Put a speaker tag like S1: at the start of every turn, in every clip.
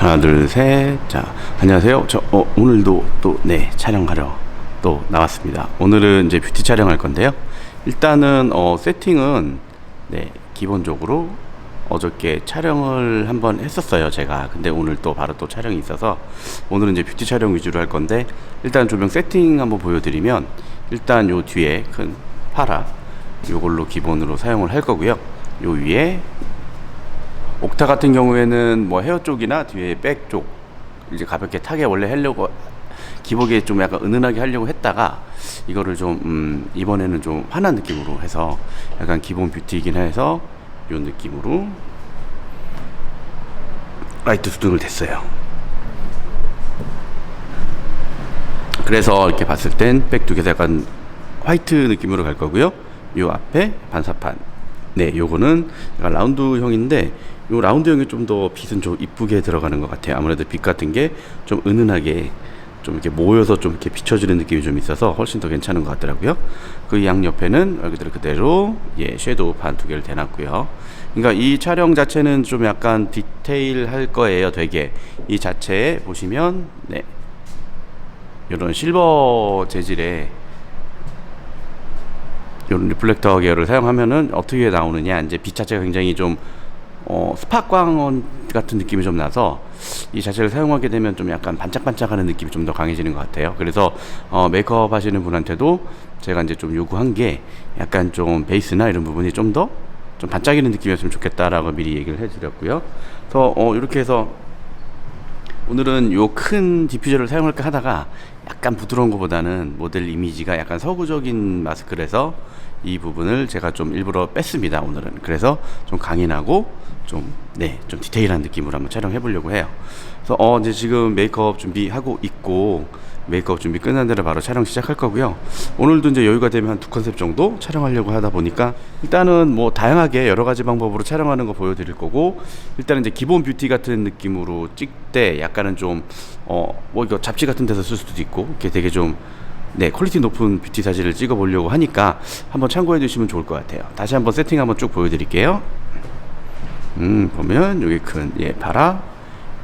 S1: 하나 둘 셋. 자 안녕하세요. 저 어, 오늘도 또 네 촬영하러 또 나왔습니다. 오늘은 이제 뷰티 촬영할 건데요. 일단은 어, 세팅은 네 기본적으로 어저께 촬영을 한번 했었어요 제가 근데 오늘 또 바로 또 촬영이 있어서 오늘은 이제 뷰티 촬영 위주로 할 건데 일단 조명 세팅 한번 보여드리면 일단 요 뒤에 큰 파라 요걸로 기본으로 사용을 할 거고요 요 위에 옥타 같은 경우에는 뭐 헤어 쪽이나 뒤에 백 쪽 이제 가볍게 타게 원래 하려고 기복에 좀 약간 은은하게 하려고 했다가 이거를 좀 음, 이번에는 좀 환한 느낌으로 해서 약간 기본 뷰티이긴 해서 요 느낌으로 라이트 수등을 댔어요. 그래서 이렇게 봤을 땐 백 두 개서 약간 화이트 느낌으로 갈 거고요. 요 앞에 반사판. 네, 요거는 라운드형인데 요 라운드형이 좀더 빛은 좀 이쁘게 들어가는 것 같아요. 아무래도 빛 같은 게 좀 은은하게 좀 이렇게 모여서 좀 이렇게 비춰지는 느낌이 좀 있어서 훨씬 더 괜찮은 것 같더라고요. 그 양 옆에는 여기들 그대로 예 섀도우 판두 개를 대놨고요. 그러니까 이 촬영 자체는 좀 약간 디테일할 거예요. 되게 이 자체에 보시면 네 이런 실버 재질의 이런 리플렉터 계열을 사용하면은 어떻게 나오느냐 이제 빛 자체가 굉장히 좀 어, 스팟 광원 같은 느낌이 좀 나서 이 자체를 사용하게 되면 좀 약간 반짝반짝하는 느낌이 좀 더 강해지는 것 같아요. 그래서 어, 메이크업 하시는 분한테도 제가 이제 좀 요구한 게 약간 좀 베이스나 이런 부분이 좀더좀 반짝이는 느낌이었으면 좋겠다라고 미리 얘기를 해드렸고요. 그래서 어, 이렇게 해서 오늘은 요 큰 디퓨저를 사용할까 하다가 약간 부드러운 것보다는 모델 이미지가 약간 서구적인 마스크라서 이 부분을 제가 좀 일부러 뺐습니다 오늘은 그래서 좀 강인하고 좀 네 좀 디테일한 느낌으로 한번 촬영해 보려고 해요 그래서 어 이제 지금 메이크업 준비하고 있고 메이크업 준비 끝난 대로 바로 촬영 시작할 거고요 오늘도 이제 여유가 되면 한 두 컨셉 정도 촬영하려고 하다 보니까 일단은 뭐 다양하게 여러 가지 방법으로 촬영하는 거 보여드릴 거고 일단은 이제 기본 뷰티 같은 느낌으로 찍 때 약간은 좀 어 뭐 이거 잡지 같은 데서 쓸 수도 있고 이렇게 되게 좀 네, 퀄리티 높은 뷰티 사진을 찍어 보려고 하니까 한번 참고해 주시면 좋을 것 같아요. 다시 한번 세팅 한번 쭉 보여드릴게요. 음, 보면 여기 큰, 예, 파라,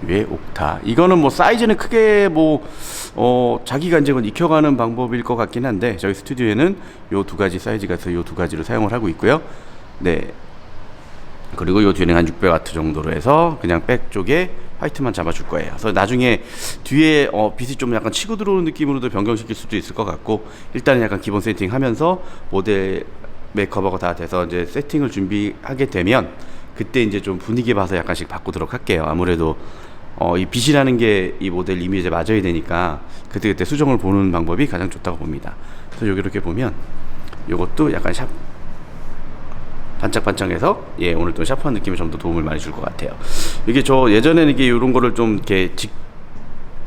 S1: 위에 옥타. 이거는 뭐 사이즈는 크게 뭐, 어, 자기가 이제 익혀가는 방법일 것 같긴 한데, 저희 스튜디오에는 요 두 가지 사이즈가 있어서 요 두 가지를 사용을 하고 있고요. 네. 그리고 요 뒤에는 한 600와트 정도로 해서 그냥 백 쪽에 화이트만 잡아줄 거예요. 그래서 나중에 뒤에 어, 빛이 좀 약간 치고 들어오는 느낌으로도 변경시킬 수도 있을 것 같고 일단은 약간 기본 세팅 하면서 모델 메이크업하고 다 돼서 이제 세팅을 준비하게 되면 그때 이제 좀 분위기 봐서 약간씩 바꾸도록 할게요. 아무래도 어, 이 빛이라는 게 이 모델 이미지에 맞아야 되니까 그때 그때 수정을 보는 방법이 가장 좋다고 봅니다. 그래서 여기 이렇게 보면 이것도 약간 샵 반짝반짝해서 예 오늘 또 샤프한 느낌이 좀 더 도움을 많이 줄 것 같아요. 이게 저 예전에는 이게 이런 거를 좀 이렇게 직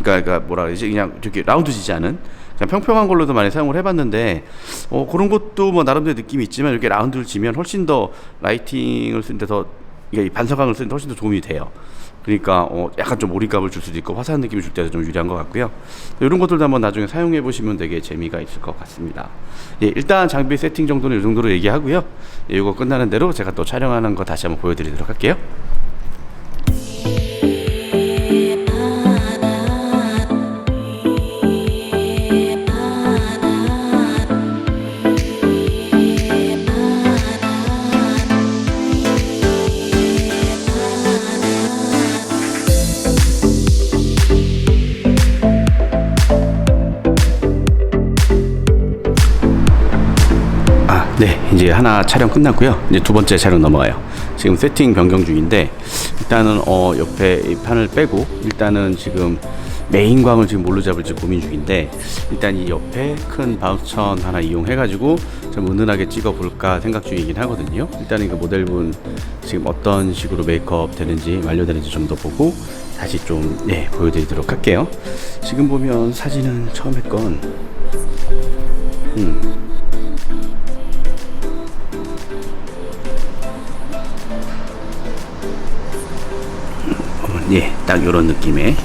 S1: 그러니까, 그러니까 뭐라 그러지 그냥 이렇게 라운드 지지 않은 그냥 평평한 걸로도 많이 사용을 해봤는데 어 그런 것도 뭐 나름대로 느낌이 있지만 이렇게 라운드를 지면 훨씬 더 라이팅을 쓰는데 더 이게 반사광을 쓰는데 훨씬 더 도움이 돼요. 그러니까 어 약간 좀 몰입감을 줄 수도 있고 화사한 느낌을 줄 때도 좀 유리한 것 같고요. 이런 것들도 한번 나중에 사용해 보시면 되게 재미가 있을 것 같습니다. 예, 일단 장비 세팅 정도는 이 정도로 얘기하고요. 예, 이거 끝나는 대로 제가 또 촬영하는 거 다시 한번 보여드리도록 할게요. 이제 하나 촬영 끝났고요. 이제 두 번째 촬영 넘어가요. 지금 세팅 변경 중인데 일단은 어 옆에 이 판을 빼고 일단은 지금 메인 광을 지금 뭘로 잡을지 고민 중인데 일단 이 옆에 큰 바우천 하나 이용해 가지고 좀 은은하게 찍어 볼까 생각 중이긴 하거든요. 일단은 그 모델분 지금 어떤 식으로 메이크업 되는지 완료되는지 좀 더 보고 다시 좀 예, 보여드리도록 할게요. 지금 보면 사진은 처음에 건 음, 예, 딱 이런 느낌의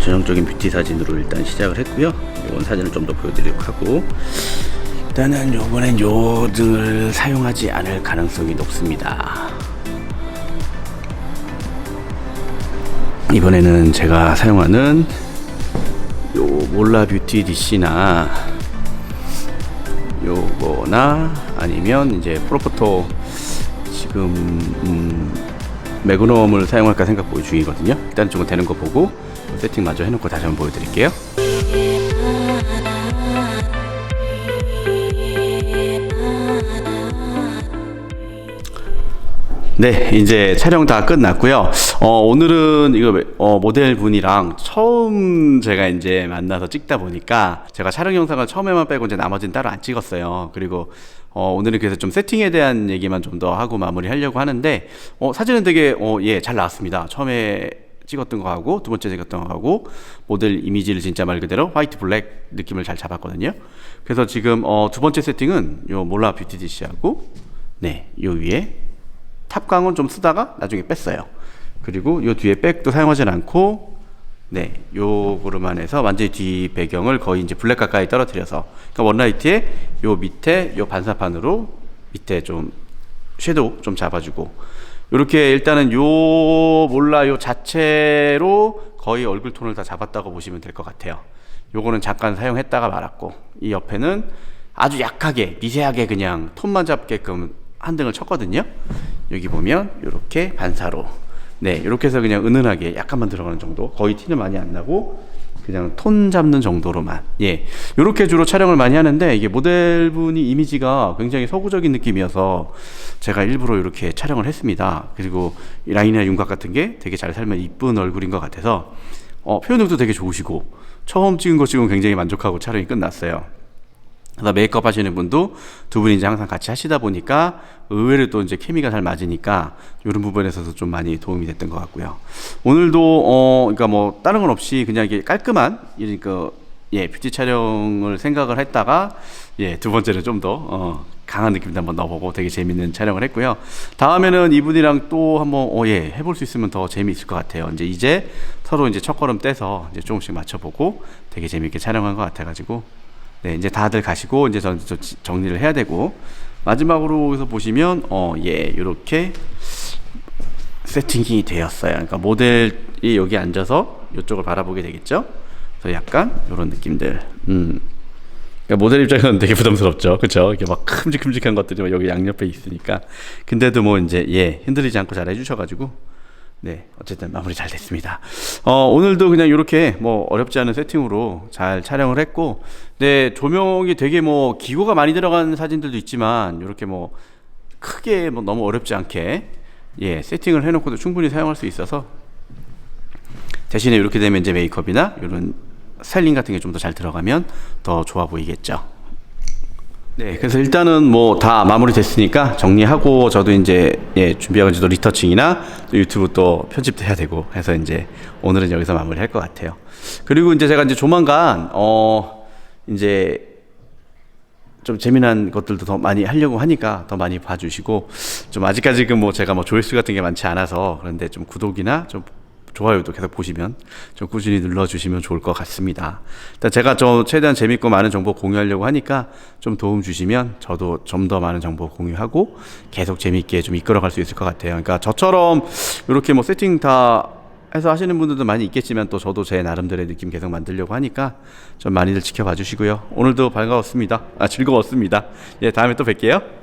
S1: 전형적인 뷰티 사진으로 일단 시작을 했고요. 이번 사진을 좀 더 보여드리려고 하고 일단은 요번엔 요들 사용하지 않을 가능성이 높습니다. 이번에는 제가 사용하는 요 몰라 뷰티 DC나 요거나 아니면 이제 프로포토 지금 음, 매그넘을 사용할까 생각 중이거든요. 일단 조금 되는 거 보고 세팅 마저 해놓고 다시 한번 보여드릴게요. 네, 이제 촬영 다 끝났고요. 어, 오늘은 이거 어, 모델 분이랑 처음 제가 이제 만나서 찍다 보니까 제가 촬영 영상을 처음에만 빼고 이제 나머지는 따로 안 찍었어요. 그리고 어, 오늘은 그래서 좀 세팅에 대한 얘기만 좀 더 하고 마무리 하려고 하는데 어, 사진은 되게 어, 예, 잘 나왔습니다. 처음에 찍었던 거하고 두 번째 찍었던 거하고 모델 이미지를 진짜 말 그대로 화이트 블랙 느낌을 잘 잡았거든요. 그래서 지금 어, 두 번째 세팅은 요 몰라 뷰티 디시하고 네, 요 위에 탑광은 좀 쓰다가 나중에 뺐어요. 그리고 요 뒤에 백도 사용하진 않고 네, 요거로만 해서 완전히 뒤 배경을 거의 이제 블랙 가까이 떨어뜨려서 그러니까 원라이트에 요 밑에 요 반사판으로 밑에 좀 섀도우 좀 잡아주고 이렇게 일단은 요 몰라 요 자체로 거의 얼굴 톤을 다 잡았다고 보시면 될 것 같아요. 요거는 잠깐 사용했다가 말았고 이 옆에는 아주 약하게 미세하게 그냥 톤만 잡게끔 한 등을 쳤거든요. 여기 보면 이렇게 반사로. 네 이렇게 해서 그냥 은은하게 약간만 들어가는 정도. 거의 티는 많이 안 나고 그냥 톤 잡는 정도로만. 예 이렇게 주로 촬영을 많이 하는데 이게 모델분이 이미지가 굉장히 서구적인 느낌이어서 제가 일부러 이렇게 촬영을 했습니다. 그리고 이 라인이나 윤곽 같은 게 되게 잘 살면 이쁜 얼굴인 것 같아서 어, 표현력도 되게 좋으시고 처음 찍은 거 지금 굉장히 만족하고 촬영이 끝났어요 그래서 메이크업 하시는 분도 두 분이 이제 항상 같이 하시다 보니까 의외로 또 이제 케미가 잘 맞으니까 이런 부분에서도 좀 많이 도움이 됐던 것 같고요. 오늘도 어 그러니까 뭐 다른 건 없이 그냥 이게 깔끔한 그러니까 예 뷰티 촬영을 생각을 했다가 예 두 번째는 좀더 어, 강한 느낌도 한번 넣어보고 되게 재밌는 촬영을 했고요. 다음에는 이분이랑 또 한번 어, 예 해볼 수 있으면 더 재미있을 것 같아요. 이제 이제 서로 이제 첫 걸음 떼서 이제 조금씩 맞춰보고 되게 재밌게 촬영한 것 같아가지고 네, 이제 다들 가시고 이제 전 저- 정리를 해야 되고 마지막으로 여기서 보시면 어, 예, 이렇게 세팅이 되었어요. 그러니까 모델이 여기 앉아서 이쪽을 바라보게 되겠죠. 그래서 약간 이런 느낌들. 음. 그러니까 모델 입장에서는 되게 부담스럽죠. 그렇죠? 이게 막 큼직큼직한 것들이 막 여기 양옆에 있으니까. 근데도 뭐 이제 예, 흔들리지 않고 잘 해주셔 가지고 네, 어쨌든 마무리 잘 됐습니다. 어, 오늘도 그냥 이렇게 뭐 어렵지 않은 세팅으로 잘 촬영을 했고, 네, 조명이 되게 뭐 기고가 많이 들어간 사진들도 있지만, 이렇게 뭐 크게 뭐 너무 어렵지 않게 예, 세팅을 해놓고도 충분히 사용할 수 있어서 대신에 이렇게 되면 이제 메이크업이나 이런 스타일링 같은 게 좀 더 잘 들어가면 더 좋아 보이겠죠. 네, 그래서 일단은 뭐 다 마무리 됐으니까 정리하고 저도 이제 예, 준비하고 또 리터칭이나 또 유튜브 또 편집도 해야 되고 해서 이제 오늘은 여기서 마무리할 것 같아요. 그리고 이제 제가 이제 조만간 어 이제 좀 재미난 것들도 더 많이 하려고 하니까 더 많이 봐주시고 좀 아직까지 그 뭐 제가 뭐 조회수 같은 게 많지 않아서 그런데 좀 구독이나 좀 좋아요도 계속 보시면 좀 꾸준히 눌러주시면 좋을 것 같습니다. 일단 제가 좀 최대한 재밌고 많은 정보 공유하려고 하니까 좀 도움 주시면 저도 좀 더 많은 정보 공유하고 계속 재밌게 좀 이끌어갈 수 있을 것 같아요. 그러니까 저처럼 이렇게 뭐 세팅 다 해서 하시는 분들도 많이 있겠지만 또 저도 제 나름대로의 느낌 계속 만들려고 하니까 좀 많이들 지켜봐 주시고요. 오늘도 반가웠습니다. 아, 즐거웠습니다. 예, 다음에 또 뵐게요.